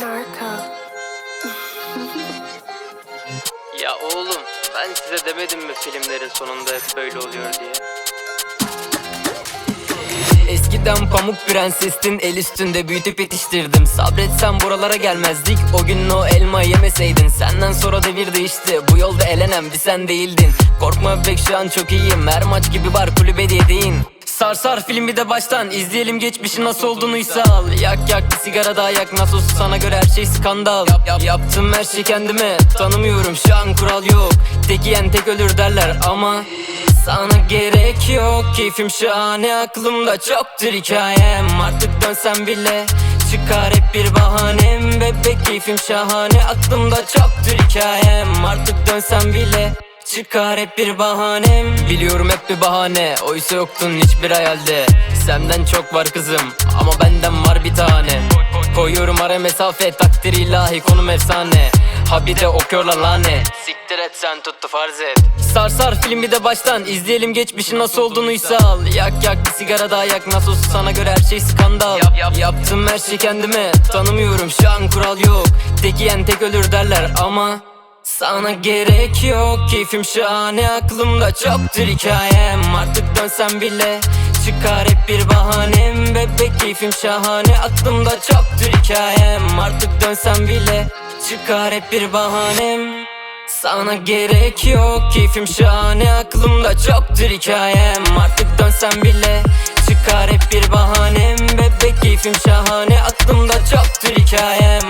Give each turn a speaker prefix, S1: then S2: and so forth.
S1: Narco.
S2: Ya oğlum ben size demedim mi filmlerin sonunda hep böyle oluyor diye. Eskiden pamuk prensestin el üstünde büyütüp yetiştirdim. Sabretsen buralara gelmezdik. O gün o elma yemeseydin. Senden sonra devir değişti. Bu yolda elenen bir sen değildin. Korkma bebek şu an çok iyiyim. Her maç gibi var kulübe dediğin Sar sar filmi de baştan. İzleyelim geçmişi nasıl olduğunuysa al Yak yak bir sigara daha yak. Nasıl olsa sana göre her şey skandal. Yap, yap, Yaptım her şey kendime. Tanımıyorum şu an kural yok. Tek yiyen tek ölür derler ama sana gerek yok. Keyfim şahane aklımda çoktur hikayem. Artık dönsem bile çıkar hep bir bahanem. Bebek keyfim şahane aklımda çoktur hikayem. Artık dönsem bile Çıkar hep bir bahanem. Biliyorum hep bir bahane. Oysa yoktun hiçbir hayalde. Senden çok var kızım Ama benden var bir tane. Koyuyorum ara mesafe Takdir ilahi konum efsane. Habire okuyorlar lanet. Siktir et sen tuttu farz et. Sar sar filmi de baştan izleyelim geçmişin nasıl olduğunuysa al Yak yak bir sigara daha yak nasıl olsa sana göre her şey skandal. Yap, yap. Yaptım her şey kendime tanımıyorum şu an kural yok. Tek yiyen tek ölür derler ama sana gerek yok Keyfim şahane aklımda çoktur hikayem. Artık dönsem bile çıkar hep bir bahanem. Bebek keyfim şahane aklımda çoktur hikayem. Artık dönsem bile çıkar hep bir bahanem. Sana gerek yok Keyfim şahane aklımda çoktur hikayem. Artık dönsem bile çıkar hep bir bahanem. Bebek keyfim şahane aklımda çoktur hikayem